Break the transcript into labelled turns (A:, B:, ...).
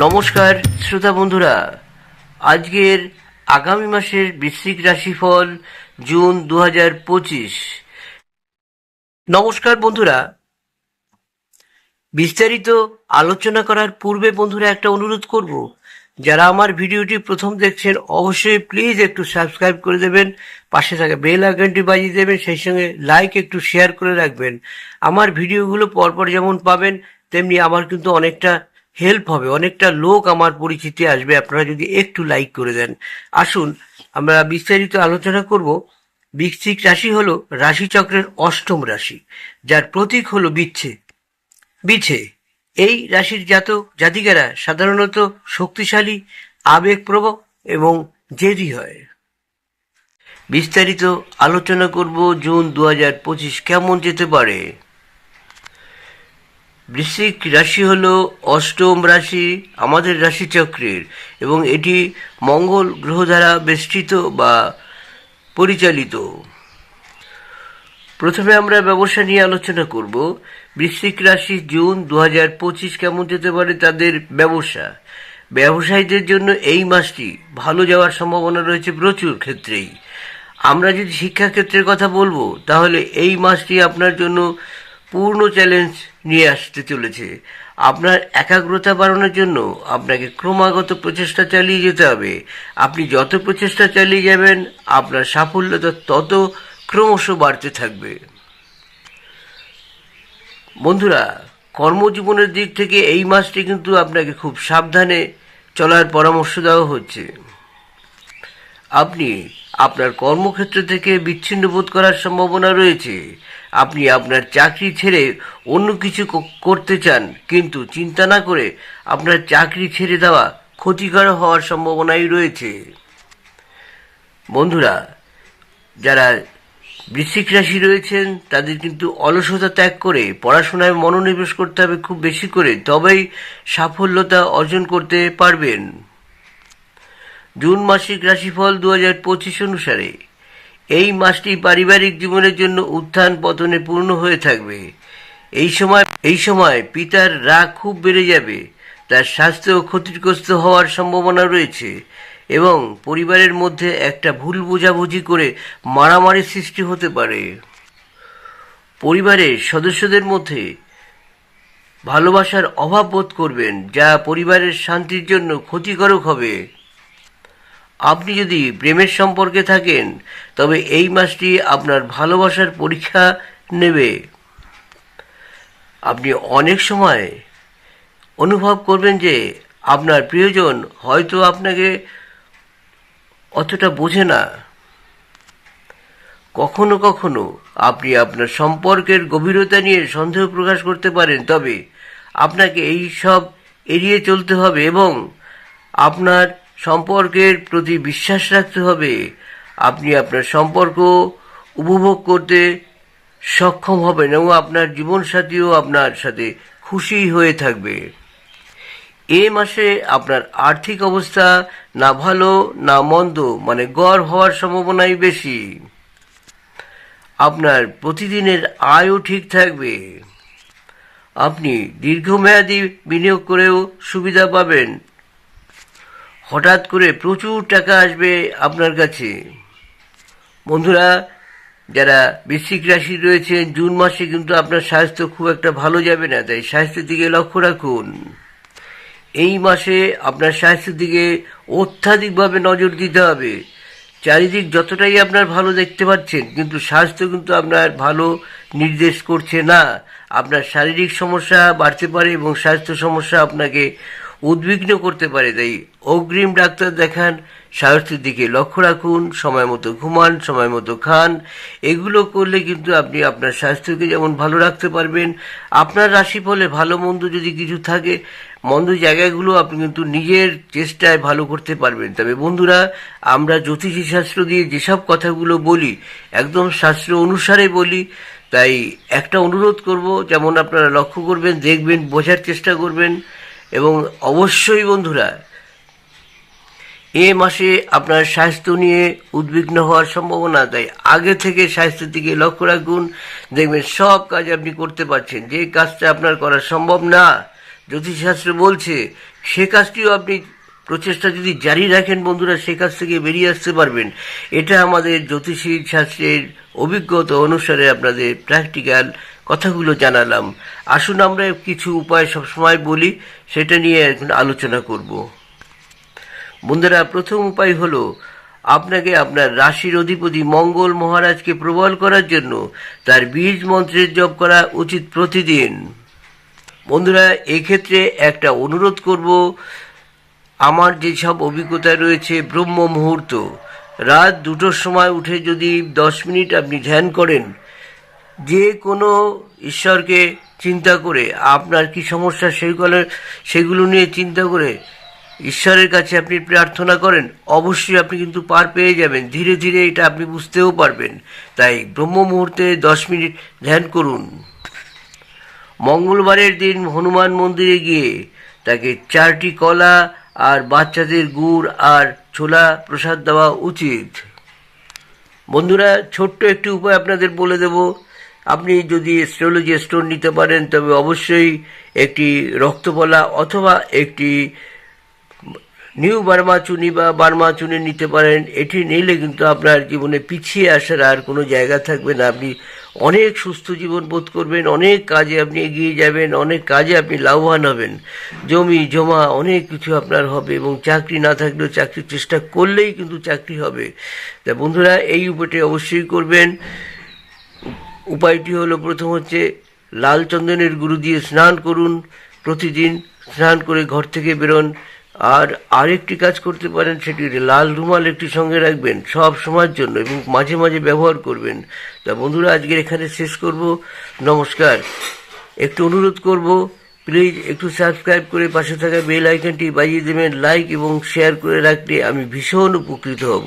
A: নমস্কার, শ্রোতা বন্ধুরা। আজকের আগামী মাসের বৃশ্চিক রাশিফল জুন দু হাজার পঁচিশ। নমস্কার বন্ধুরা। বিস্তারিত আলোচনা করার পূর্বে বন্ধুরা একটা অনুরোধ করব, যারা আমার ভিডিওটি প্রথম দেখছেন, অবশ্যই প্লিজ একটু সাবস্ক্রাইব করে দেবেন, পাশে থাকা বেল আইকনটি বাজিয়ে দেবেন, সেই সঙ্গে লাইক একটু শেয়ার করে রাখবেন। আমার ভিডিওগুলো পরপর যেমন পাবেন, তেমনি আমার কিন্তু অনেকটা হেল্প হবে। অনেকটা লোক আমার পরিচিতি আসবে, আপনারা যদি একটু লাইক করে দেন। আসুন, আমরা বিস্তারিত আলোচনা করব। বৃশ্চিক রাশি হল রাশিচক্রের অষ্টম রাশি, যার প্রতীক হলো বিচ্ছে বিছে এই রাশির জাতক জাতিকারা সাধারণত শক্তিশালী, আবেগপ্রবণ এবং জেদি হয়। বিস্তারিত আলোচনা করব জুন দু হাজার পঁচিশ, কেমন যেতে পারে? বৃশ্চিক রাশি হল অষ্টম রাশি, আমাদের রাশিচক্রের, এবং এটি মঙ্গল গ্রহ দ্বারা বেষ্টিত বা পরিচালিত। প্রথমে আমরা ব্যবসা নিয়ে আলোচনা করব। বৃশ্চিক রাশি জুন দু পঁচিশ কেমন যেতে পারে তাদের ব্যবসা? ব্যবসায়ীদের জন্য এই মাসটি ভালো যাওয়ার সম্ভাবনা রয়েছে প্রচুর ক্ষেত্রেই। আমরা যদি শিক্ষাক্ষেত্রের কথা বলব, তাহলে এই মাসটি আপনার জন্য পূর্ণ চ্যালেঞ্জ নিয়ে আসতে চলেছে। আপনার একাগ্রতা বাড়ানোর জন্য আপনাকে ক্রমাগত প্রচেষ্টা চালিয়ে যেতে হবে। আপনি যত প্রচেষ্টা চালিয়ে যাবেন, আপনার সাফল্যতা তত ক্রমশ বাড়তে থাকবে। বন্ধুরা, কর্মজীবনের দিক থেকে এই মাসটি কিন্তু আপনাকে খুব সাবধানে চলার পরামর্শ দেওয়া হচ্ছে। আপনি আপনার কর্মক্ষেত্র থেকে বিচ্ছিন্ন বোধ করার সম্ভাবনা রয়েছে। আপনি আপনার চাকরি ছেড়ে অন্য কিছু করতে চান, কিন্তু চিন্তা না করে আপনার চাকরি ছেড়ে দেওয়া ক্ষতিকর হওয়ার সম্ভাবনাই রয়েছে। বন্ধুরা, যারা বৃশ্চিক রাশি রয়েছেন, তাদের কিন্তু অলসতা ত্যাগ করে পড়াশোনায় মনোনিবেশ করতে হবে খুব বেশি করে, তবেই সাফল্যতা অর্জন করতে পারবেন। জুন মাসিক রাশিফল দু হাজার পঁচিশ অনুসারে। এই মাসটি পারিবারিক জীবনের জন্য উত্থান পতনে পূর্ণ হয়ে থাকবে। এই সময় এই সময় পিতার রাগ খুব বেড়ে যাবে। তার স্বাস্থ্য ক্ষতিগ্রস্ত হওয়ার সম্ভাবনা রয়েছে এবং পরিবারের মধ্যে একটা ভুল বোঝাবুঝি করে মারামারি সৃষ্টি হতে পারে। পরিবারের সদস্যদের মধ্যে ভালোবাসার অভাব বোধ করবেন, যা পরিবারের শান্তির জন্য ক্ষতিকারক হবে। আপনি যদি প্রেমের সম্পর্কে থাকেন, তবে এই মাসটি আপনার ভালোবাসার পরীক্ষা নেবে। আপনি অনেক সময় অনুভব করবেন যে আপনার প্রিয়জন হয়তো আপনাকে অতটা বোঝে না। কখনো কখনো আপনি আপনার সম্পর্কের গভীরতা নিয়ে সন্দেহ প্রকাশ করতে পারেন, তবে আপনাকে এই সব এড়িয়ে চলতে হবে এবং আপনার সম্পর্কের প্রতি বিশ্বাস রাখতে হবে। আপনি আপনার সম্পর্ক উপভোগ করতে সক্ষম হবেন এবং আপনার জীবনসাথীও আপনার সাথে খুশি হয়ে থাকবে। এ মাসে আপনার আর্থিক অবস্থা না ভালো, না মন্দ মানে গড় হওয়ার সম্ভাবনাই বেশি। আপনার প্রতিদিনের আয়ও ঠিক থাকবে। আপনি দীর্ঘমেয়াদী বিনিয়োগ করেও সুবিধা পাবেন। হঠাৎ করে প্রচুর টাকা আসবে আপনার কাছে। বন্ধুরা, যারা বৃশ্চিক রাশি রয়েছেন, জুন মাসে কিন্তু আপনার স্বাস্থ্য খুব একটা ভালো যাবে না, তাই স্বাস্থ্যের দিকে লক্ষ্য রাখুন। এই মাসে আপনার স্বাস্থ্যের দিকে অত্যাধিকভাবে নজর দিতে হবে। চারিদিক যতটাই আপনার ভালো দেখতে পাচ্ছেন, কিন্তু স্বাস্থ্য কিন্তু আপনার ভালো নির্দেশ করছে না। আপনার শারীরিক সমস্যা বাড়তে পারে এবং স্বাস্থ্য সমস্যা আপনাকে উদ্বিগ্ন করতে পারে, তাই অগ্রিম ডাক্তার দেখান স্বাস্থ্যের দিকে লক্ষ্য রাখুন, সময় মতো ঘুমান, সময় মতো খান। এগুলো করলে কিন্তু আপনি আপনার স্বাস্থ্যকে যেমন ভালো রাখতে পারবেন, আপনার রাশিফলে ভালো মন্দ যদি কিছু থাকে, মন্দ জায়গাগুলো আপনি কিন্তু নিজের চেষ্টায় ভালো করতে পারবেন। তবে বন্ধুরা, আমরা জ্যোতিষী শাস্ত্র দিয়ে যেসব কথাগুলো বলি, একদম শাস্ত্র অনুসারে বলি, তাই একটা অনুরোধ করব, যেমন আপনারা লক্ষ্য করবেন, দেখবেন, বোঝার চেষ্টা করবেন। এবং অবশ্যই বন্ধুরা এ মাসে আপনার স্বাস্থ্য নিয়ে উদ্বিগ্ন হওয়ার সম্ভাবনা তাই আগে থেকে স্বাস্থ্যের দিকে লক্ষ্য রাখুন। দেখবেন সব কাজ আপনি করতে পারছেন। যে কাজটা আপনার করা সম্ভব না, জ্যোতিষশাস্ত্র বলছে, সে কাজটিও আপনি প্রচেষ্টা যদি জারি রাখেন বন্ধুরা, সে কাজ থেকে বেরিয়ে আসতে পারবেন। এটা আমাদের জ্যোতিষী শাস্ত্রের অভিজ্ঞতা অনুসারে আপনাদের প্র্যাকটিক্যাল কথাগুলো জানালাম। আসুন আমরা কিছু উপায় সবসময় বলি, সেটা নিয়ে এখন আলোচনা করব। বন্ধুরা, প্রথম উপায় হলো আপনাকে আপনার রাশির অধিপতি মঙ্গল মহারাজকে প্রবল করার জন্য তার বীজ মন্ত্রের জপ করা উচিত প্রতিদিন। বন্ধুরা, এক্ষেত্রে একটা অনুরোধ করব, আমার যেসব অভিজ্ঞতা রয়েছে ব্রহ্ম মুহূর্ত, রাত দুটোর সময় উঠে যদি দশ মিনিট আপনি ধ্যান করেন, যে কোনো ঈশ্বরকে চিন্তা করে, আপনার কি সমস্যা সেগুলো সেগুলো নিয়ে চিন্তা করে ঈশ্বরের কাছে আপনি প্রার্থনা করেন, অবশ্যই আপনি কিন্তু পার পেয়ে যাবেন। ধীরে ধীরে এটা আপনি বুঝতেও পারবেন। তাই ব্রহ্ম মুহূর্তে দশ মিনিট ধ্যান করুন। মঙ্গলবারের দিন হনুমান মন্দিরে গিয়ে তাকে চারটি কলা আর বাচ্চাদের গুড় আর ছোলা প্রসাদ দেওয়া উচিত। বন্ধুরা, ছোট্ট একটি উপায় আপনাদের বলে দেব। আপনি যদি অ্যাস্ট্রোলজি স্টোর নিতে পারেন, তবে অবশ্যই একটি রক্তপলা অথবা একটি নিউ বার্মা চুনি বা বার্মা চুনি নিতে পারেন, এটি নিলে কিন্তু আপনার জীবনে পিছিয়ে আসার আর কোনো জায়গা থাকবে না। আপনি অনেক সুস্থ জীবন বোধ করবেন, অনেক কাজে আপনি এগিয়ে যাবেন, অনেক কাজে আপনি লাভবান হবেন। জমি, জমা, অনেক কিছু আপনার হবে এবং চাকরি না থাকলেও চাকরির চেষ্টা করলেই কিন্তু চাকরি হবে। তা বন্ধুরা, এই উপায়টি অবশ্যই করবেন। উপায়টি হলো প্রথম হচ্ছে লাল চন্দনের গুরু দিয়ে স্নান করুন, প্রতিদিন স্নান করে ঘর থেকে বেরোন। আর আরেকটি কাজ করতে পারেন সেটি লাল রুমাল একটি সঙ্গে রাখবেন সব সময়ের জন্য এবং মাঝে মাঝে ব্যবহার করবেন। তা বন্ধুরা, আজকের এখানে শেষ করব। নমস্কার। একটু অনুরোধ করব, প্লিজ একটু সাবস্ক্রাইব করে পাশে থাকা বেল আইকনটি বাজিয়ে দেবেন, লাইক এবং শেয়ার করে রাখলে আমি ভীষণ উপকৃত হব।